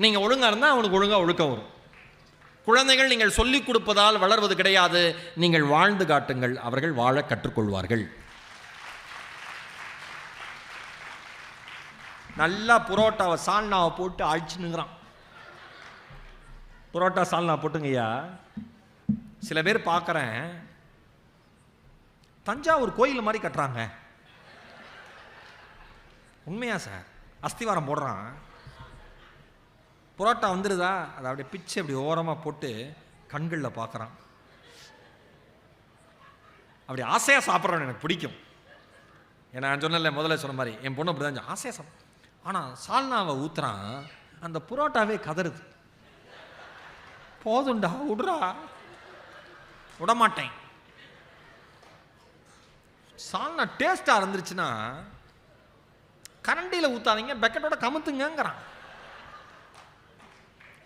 நீங்கள் ஒழுங்காக இருந்தால் அவனுக்கு ஒழுங்காக ஒழுக்கம் வரும். குழந்தைகள் நீங்கள் சொல்லிக் கொடுப்பதால் வளர்வது கிடையாது. நீங்கள் வாழ்ந்து காட்டுங்கள். அவர்கள் வாழ கற்றுக்கொள்வார்கள். நல்லா புரோட்டாவை சால்னாவை போட்டு அழிச்சுனுங்கிறான் புரோட்டா சால்னா போட்டுங்கய்யா. சில பேர் பார்க்குறேன். தஞ்சாவூர் கோயில் மாதிரி கட்டுறாங்க. உண்மையா சார்? அஸ்திவாரம் போடுறான். புரோட்டா வந்துடுதா அதை அப்படியே பிச்சு அப்படி ஓரமாக போட்டு கண்களில் பார்க்குறான். அப்படி ஆசையாக சாப்பிட்றவன் எனக்கு பிடிக்கும். ஏன்னா நான் சொன்னல முதல்ல சொன்ன மாதிரி என் பொண்ணு அப்படி தான் ஆசையாக சாப்பிட் ஆனால் சால்னாவை ஊத்துறான் அந்த புரோட்டாவே கதறுது. போதுண்டா விடுறா. விடமாட்டேன். சால்னா டேஸ்ட்டாக இருந்துருச்சுன்னா கரண்டியில் ஊற்றாதீங்க பெக்கெட்டோட கமுத்துங்கங்கிறான்.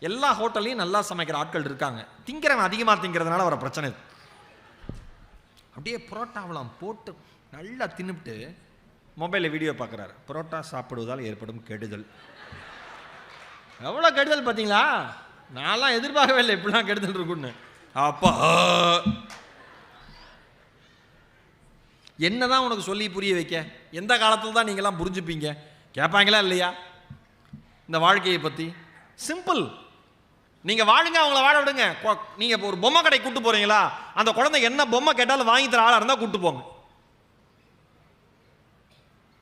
எல்லா ஹோட்டல்லையும் நல்லா சமைக்கிற ஆட்கள் இருக்காங்க. திங்கிறவன் அதிகமாக திங்கிறதுனால வர பிரச்சனை இது. அப்படியே புரோட்டாவெலாம் போட்டு நல்லா தின்னுபிட்டு மொபைலில் வீடியோ பார்க்குறாரு புரோட்டா சாப்பிடுவதால் ஏற்படும் கெடுதல். எவ்வளோ கெடுதல் பார்த்தீங்களா? நான்லாம் எதிர்பார்க்கவே இல்லை இப்படிலாம் கெடுதல் இருக்குன்னு அப்பா. என்னதான் உனக்கு சொல்லி புரிய வைக்க? எந்த காலத்தில் தான் நீங்களாம் புரிஞ்சுப்பீங்க? கேட்பாங்களா இல்லையா? இந்த வாழ்க்கையை பற்றி சிம்பிள் நீங்கள் வாழுங்க அவங்கள வாழ விடுங்க. கொ- நீங்க இப்போ ஒரு பொம்மை கடை கூட்டு போறீங்களா? அந்த குழந்தை என்ன பொம்மை கேட்டாலும் வாங்கி தர ஆளா இருந்தால் கூட்டு போங்க.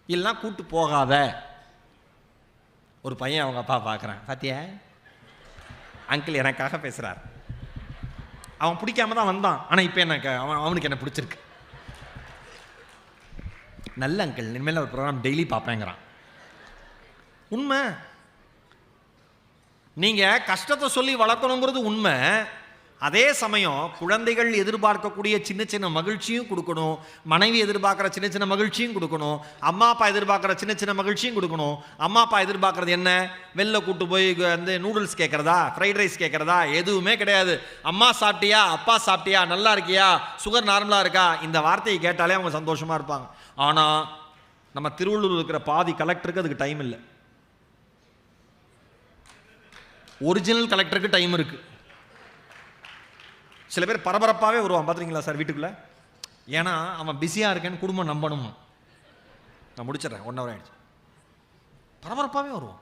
இல்லைன்னா கூட்டு போகாத. ஒரு பையன் அவங்க அப்பா பார்க்குறான் பாத்தியா? அங்கிள் எனக்காக பேசுறார். அவன் பிடிக்காம தான் வந்தான். ஆனால் இப்போ எனக்கு அவன் அவனுக்கு என்ன பிடிச்சிருக்கு. நல்ல அங்கிள் இனிமேல் ஒரு ப்ரோக்ராம் டெய்லி பார்ப்பேங்கிறான். உண்மை. நீங்கள் கஷ்டத்தை சொல்லி வளர்க்கணுங்கிறது உண்மை. அதே சமயம் குழந்தைகள் எதிர்பார்க்கக்கூடிய சின்ன சின்ன மகிழ்ச்சியும் கொடுக்கணும். மனைவி எதிர்பார்க்குற சின்ன சின்ன மகிழ்ச்சியும் கொடுக்கணும். அம்மா அப்பா எதிர்பார்க்குற சின்ன சின்ன மகிழ்ச்சியும் கொடுக்கணும். அம்மா அப்பா எதிர்பார்க்குறது என்ன? வெளில கூட்டு போய் வந்து நூடுல்ஸ் கேட்குறதா? ஃப்ரைட் ரைஸ் கேட்குறதா? எதுவுமே கிடையாது. அம்மா சாப்பிட்டியா? அப்பா சாப்பிட்டியா? நல்லா இருக்கியா? சுகர் நார்மலாக இருக்கா? இந்த வார்த்தையை கேட்டாலே அவங்க சந்தோஷமாக இருப்பாங்க. ஆனால் நம்ம திருவள்ளூர் இருக்கிற பாதி கலெக்டருக்கு அதுக்கு டைம் இல்லை. ஒரிஜினல் கலெக்டருக்கு டைம் இருக்கு. சில பேர் பரபரப்பாகவே வருவான் பார்த்துருக்கீங்களா சார் வீட்டுக்குள்ளே? ஏன்னா அவன் பிஸியாக இருக்கேன்னு குடும்பம் நம்பணும்? நான் முடிச்சிடுறேன் ஒன் ஹவர் ஆயிடுச்சு. பரபரப்பாகவே வருவான்.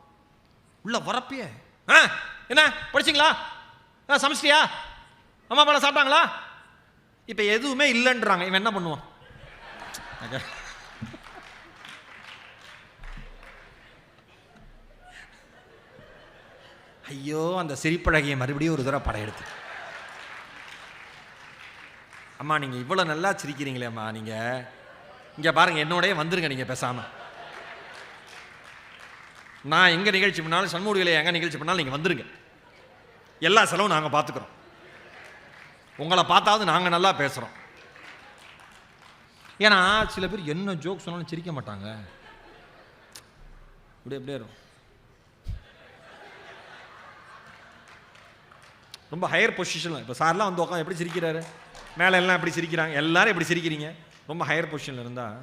உள்ள வரப்பே ஆ என்ன படிச்சிங்களா? ஆ சமைச்சிட்டியா? அம்மா அப்பா சாப்பிட்டாங்களா? இப்போ எதுவுமே இல்லைன்றாங்க. இவன் என்ன பண்ணுவான்? ஐயோ அந்த சிரிப்பழகையை மறுபடியும் ஒரு தடவை படையெடுத்து அம்மா நீங்கள் இவ்வளோ நல்லா சிரிக்கிறீங்களே அம்மா நீங்கள் இங்கே பாருங்கள் என்னோடய வந்துருங்க நீங்கள் பேசாமல் நான் எங்கே நிகழ்ச்சி பண்ணாலும் சண்முகவிலே எங்கே நிகழ்ச்சி பண்ணாலும் நீங்கள் வந்துருங்க. எல்லா செலவும் நாங்கள் பார்த்துக்குறோம் உங்களை பார்த்தாவது நாங்கள் நல்லா பேசுகிறோம் ஏன்னா சில பேர் என்ன ஜோக் சொன்னாலும் சிரிக்க மாட்டாங்க. இப்படி எப்படியே இருக்கும் ரொம்ப ஹையர் பொசிஷனில் இப்போ சார்லாம் வந்து உட்காந்து எப்படி சிரிக்கிறாரு? மேலே எல்லாம் எப்படி சிரிக்கிறாங்க? எல்லாரும் எப்படி சிரிக்கிறீங்க? ரொம்ப ஹையர் பொசிஷனில் இருந்தால்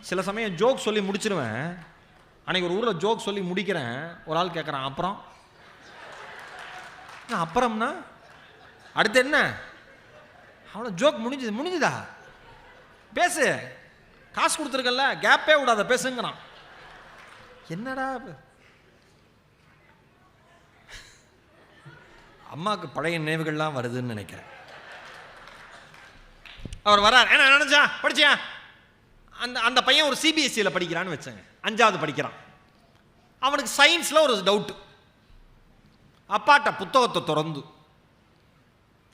சில சமயம் ஜோக் சொல்லி முடிச்சிருவேன். அன்னைக்கு ஒரு ஊரில் ஜோக் சொல்லி முடிக்கிறேன். ஒரு ஆள் கேட்குறான் அப்புறம்? அப்புறம்னா? அடுத்து என்ன? அவ்வளோ ஜோக் முடிஞ்சுது முடிஞ்சுதா? பேசு. காசு கொடுத்துருக்கல கேப்பே விடாத பேசுங்கிறான். என்னடா அம்மாவுக்கு பழைய நினைவுகள்லாம் வருதுன்னு நினைக்கிறேன். அவர் வரார். என்ன நினைச்சா? படிச்சியா? அந்த அந்த பையன் ஒரு சிபிஎஸ்சியில் படிக்கிறான்னு வச்சேங்க அஞ்சாவது படிக்கிறான். அவனுக்கு சயின்ஸில் ஒரு டவுட்டு அப்பாட்ட புத்தகத்தை திறந்து.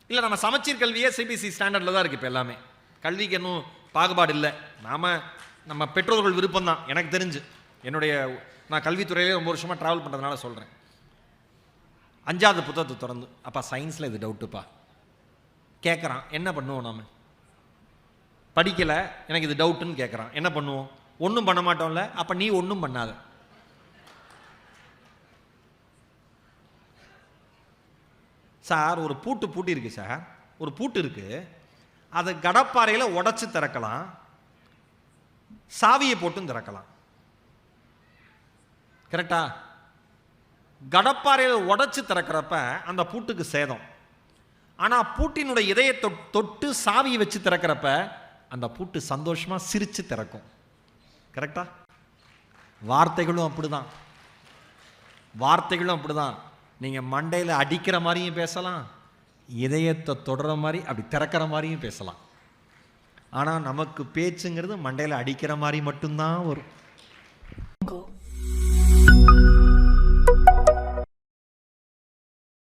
இல்லை நம்ம சமச்சீர் கல்வியே சிபிஎஸ்சி ஸ்டாண்டர்டில் தான் இருக்குது இப்போ எல்லாமே. கல்விக்கு இன்னும் பாகுபாடு இல்லை. நாம் நம்ம பெற்றோர்கள் விருப்பம்தான். எனக்கு தெரிஞ்சு. என்னுடைய நான் கல்வித்துறையிலே ரொம்ப வருஷமாக ட்ராவல் பண்ணுறதுனால சொல்கிறேன் அஞ்சாவது புத்தகத்தை திறந்து. அப்பா சயின்ஸில் இது டவுட்டுப்பா கேட்குறான் என்ன பண்ணுவோம் நாம்? படிக்கலை எனக்கு இது டவுட்டுன்னு கேட்குறான் என்ன பண்ணுவோம்? ஒன்றும் பண்ண மாட்டோம்ல அப்போ நீ ஒன்றும் பண்ணாத. சார் ஒரு பூட்டு பூட்டி இருக்கு சார். ஒரு பூட்டு இருக்கு. அதை கடப்பாறையில் உடச்சி திறக்கலாம். சாவியை போட்டும் திறக்கலாம். கரெக்டா கடப்பாறையில் உடச்சி திறக்கிறப்ப அந்த பூட்டுக்கு சேதம். ஆனால் பூட்டினுடைய இதயத்தை தொட்டு சாவியை வச்சு திறக்கிறப்ப அந்த பூட்டு சந்தோஷமாக சிரித்து திறக்கும். கரெக்டா வார்த்தைகளும் அப்படிதான். வார்த்தைகளும் அப்படிதான். நீங்கள் மண்டையில் அடிக்கிற மாதிரியும் பேசலாம் இதயத்தை தொடர மாதிரி அப்படி திறக்கிற மாதிரியும் பேசலாம். ஆனால் நமக்கு பேச்சுங்கிறது மண்டையில் அடிக்கிற மாதிரி மட்டும்தான் வரும்.